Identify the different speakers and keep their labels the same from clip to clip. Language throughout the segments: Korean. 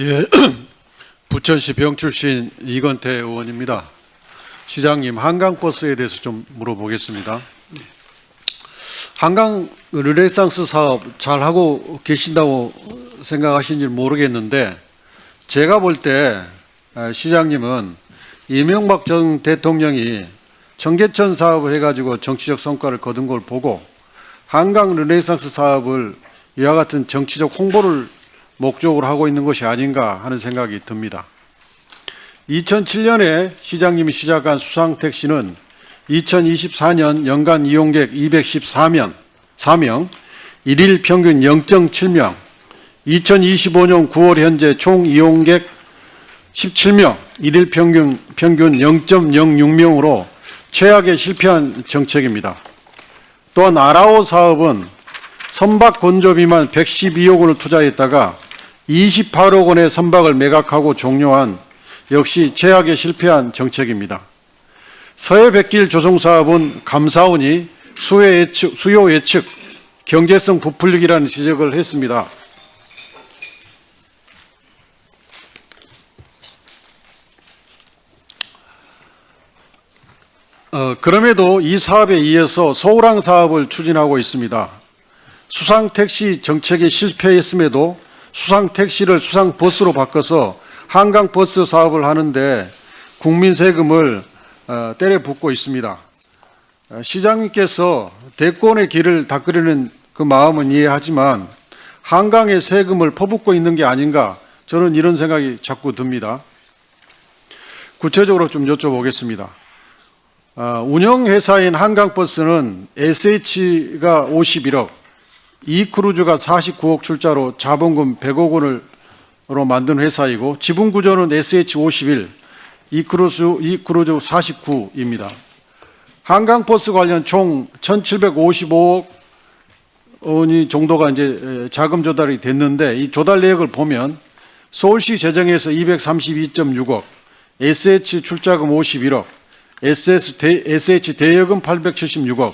Speaker 1: 예, 부천시 병 출신 이건태 의원입니다. 시장님, 한강버스에 대해서 좀 물어보겠습니다. 한강 르네상스 사업 잘 하고 계신다고 생각하시는지 모르겠는데 제가 볼 때 시장님은 이명박 전 대통령이 청계천 사업을 해가지고 정치적 성과를 거둔 걸 보고 한강 르네상스 사업을 이와 같은 정치적 홍보를 목적으로 하고 있는 것이 아닌가 하는 생각이 듭니다. 2007년에 시장님이 시작한 수상택시는 2024년 연간 이용객 214명, 4명, 일일 평균 0.7명, 2025년 9월 현재 총 이용객 17명, 일일 평균 평균 0.06명으로 최악에 실패한 정책입니다. 또한 아라오 사업은 선박 건조비만 112억 원을 투자했다가 28억 원의 선박을 매각하고 종료한 역시 최악에 실패한 정책입니다. 서해 백길 조성 사업은 감사원이 수요 예측, 수요 예측 경제성 부풀리기라는 지적을 했습니다. 어, 그럼에도 이 사업에 이어서 소우랑 사업을 추진하고 있습니다. 수상 택시 정책에 실패했음에도 수상 택시를 수상 버스로 바꿔서 한강 버스 사업을 하는데 국민 세금을 어, 때려 붓고 있습니다. 어, 시장님께서 대권의 길을 닦으려는 그 마음은 이해하지만 한강에 세금을 퍼붓고 있는 게 아닌가 저는 이런 생각이 자꾸 듭니다. 구체적으로 좀 여쭤보겠습니다. 어, 운영회사인 한강버스는 SH가 51억, 이 크루즈가 49억 출자로 자본금 100억 원으로 만든 회사이고 지분 구조는 SH 51, 이 크루즈, 이 크루즈 49입니다. 한강버스 관련 총 1,755억 원이 정도가 이제 자금 조달이 됐는데 이 조달 내역을 보면 서울시 재정에서 232.6억, SH 출자금 51억, SS 대, SH 대여금 876억,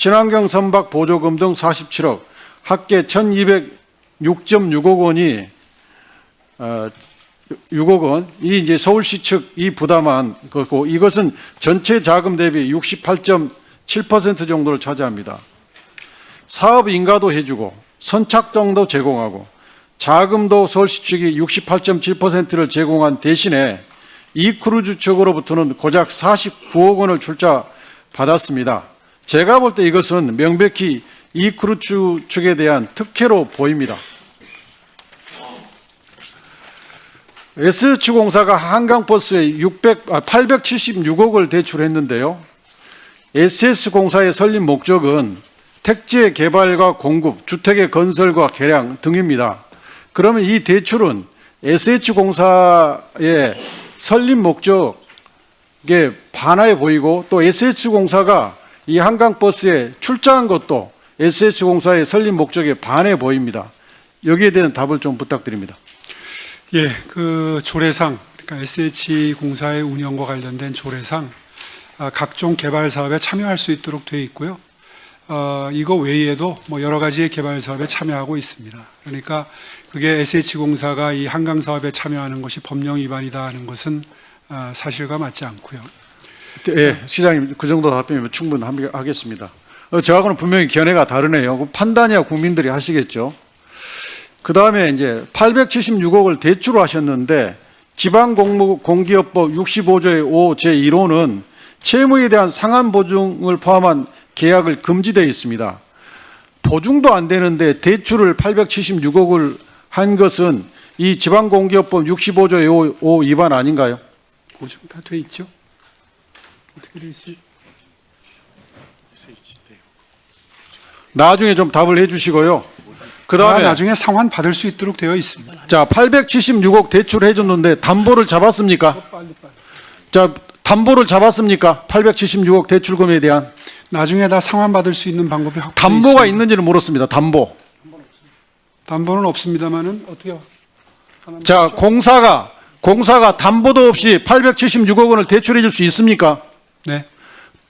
Speaker 1: 친환경 선박 보조금 등 47억, 합계 1,206.6억 원이 어, 6억 원, 이 이제 서울시 측 이 부담한 거고 이것은 전체 자금 대비 68.7% 정도를 차지합니다. 사업 인가도 해주고 선착장도 제공하고 자금도 서울시 측이 68.7%를 제공한 대신에 이 크루즈 측으로부터는 고작 49억 원을 출자 받았습니다. 제가 볼 때 이것은 명백히 이 크루즈 측에 대한 특혜로 보입니다. S치공사가 한강버스에 600, 아, 876억을 대출했는데요. SS공사의 설립 목적은 택지의 개발과 공급, 주택의 건설과 개량 등입니다. 그러면 이 대출은 SH공사의 설립 목적에 반하여 보이고 또 SH공사가 이 한강버스에 출자한 것도 SH공사의 설립 목적에 반해 보입니다. 여기에 대한 답을 좀 부탁드립니다.
Speaker 2: 예, 그 조례상 그러니까 SH 공사의 운영과 관련된 조례상 아, 각종 개발 사업에 참여할 수 있도록 되어 있고요. 어, 이거 외에도 뭐 여러 가지의 개발 사업에 참여하고 있습니다. 그러니까 그게 SH 공사가 이 한강 사업에 참여하는 것이 법령 위반이다 하는 것은 아, 사실과 맞지 않고요.
Speaker 1: 예, 시장님 그 정도 답변이면 충분하겠습니다. 어, 저하고는 분명히 견해가 다르네요. 그 판단이야 국민들이 하시겠죠. 그 다음에 이제 876억을 대출을 하셨는데 지방공기업법 65조의 5 제1호는 채무에 대한 상한 보증을 포함한 계약을 금지되어 있습니다. 보증도 안 되는데 대출을 876억을 한 것은 이 지방공기업법 65조의 5, 5 위반 아닌가요?
Speaker 2: 보증 다 돼 있죠?
Speaker 1: 나중에 좀 답을 해주시고요.
Speaker 2: 그다
Speaker 1: 다음에
Speaker 2: 나중에 상환 받을 수 있도록 되어 있습니다.
Speaker 1: 자 876억 대출 해 줬는데 담보를 잡았습니까? 자 담보를 잡았습니까? 876억 대출금에 대한
Speaker 2: 나중에 다 상환 받을 수 있는 방법이 확보되어
Speaker 1: 담보가
Speaker 2: 있습니다.
Speaker 1: 있는지는 물었습니다. 담보.
Speaker 2: 담보는 없습니다만은 어떻게
Speaker 1: 자 공사가 공사가 담보도 없이 876억 원을 대출해 줄 수 있습니까?
Speaker 2: 네.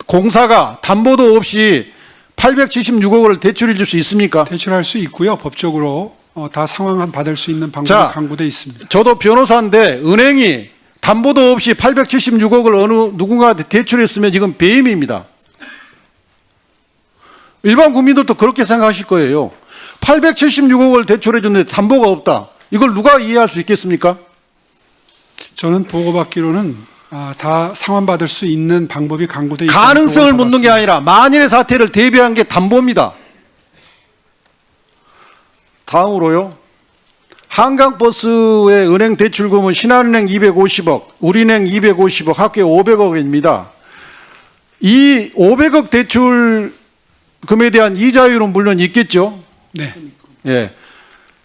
Speaker 1: 공사가 담보도 없이 876억 원을 대출해 줄 수 있습니까?
Speaker 2: 대출할 수 있고요. 법적으로 어, 다 상환 받을 수 있는 방법이
Speaker 1: 자.
Speaker 2: 강구돼 있습니다.
Speaker 1: 저도 변호사인데 은행이 담보도 없이 876억을 어느 누군가한테 대출했으면 이건 배임입니다. 일반 국민들도 그렇게 생각하실 거예요. 876억을 대출해 줬는데 담보가 없다. 이걸 누가 이해할 수 있겠습니까?
Speaker 2: 저는 보고받기로는 아, 다 상환 받을 수 있는 방법이 강구돼 있다.
Speaker 1: 가능성을 묻는 게 아니라 만일의 사태를 대비한 게 담보입니다. 다음으로요. 한강버스의 은행 대출금은 신한은행 250억, 우리은행 250억, 합계 500억입니다. 이 500억 대출금에 대한 이자율은 물론 있겠죠.
Speaker 2: 네,
Speaker 1: 예.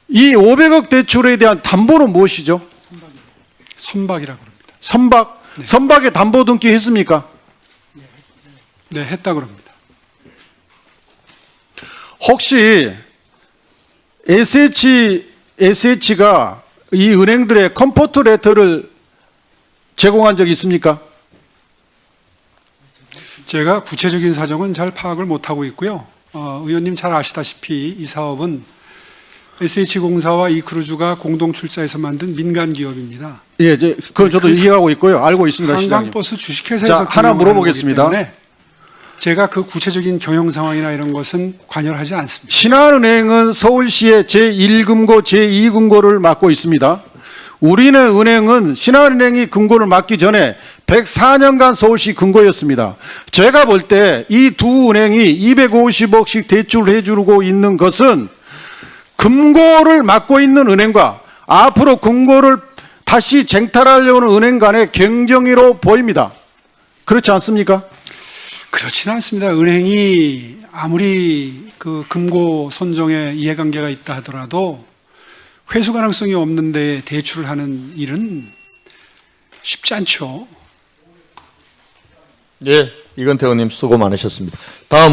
Speaker 1: 이 500억 대출에 대한 담보는 무엇이죠?
Speaker 2: 선박이라고 합니다.
Speaker 1: 선박. 선박에 담보 등기 했습니까?
Speaker 2: 네, 했다 그럽니다.
Speaker 1: 혹시 SH, SH가 이 은행들의 컴포트 레터를 제공한 적이 있습니까?
Speaker 2: 제가 구체적인 사정은 잘 파악을 못하고 있고요. 어, 의원님 잘 아시다시피 이 사업은 SH공사와 이크루즈가 공동 출자해서 만든 민간 기업입니다.
Speaker 1: 예, 저, 그건 저도
Speaker 2: 그
Speaker 1: 이해하고 있고요. 알고 있습니다.
Speaker 2: 한강버스 주식회사에서
Speaker 1: 자, 하나 물어보겠습니다.
Speaker 2: 제가 그 구체적인 경영 상황이나 이런 것은 관여를 하지 않습니다.
Speaker 1: 신한은행은 서울시의 제1금고, 제2금고를 맡고 있습니다. 우리는 은행은 신한은행이 금고를 맡기 전에 104년간 서울시 금고였습니다. 제가 볼 때 이 두 은행이 250억씩 대출을 해주고 있는 것은 금고를 맡고 있는 은행과 앞으로 금고를 다시 쟁탈하려는 은행 간의 경쟁으로 보입니다. 그렇지 않습니까?
Speaker 2: 그렇지는 않습니다. 은행이 아무리 그 금고 손정에 이해관계가 있다 하더라도 회수 가능성이 없는데 대출을 하는 일은 쉽지 않죠.
Speaker 3: 예, 이건태 의원님 수고 많으셨습니다. 다음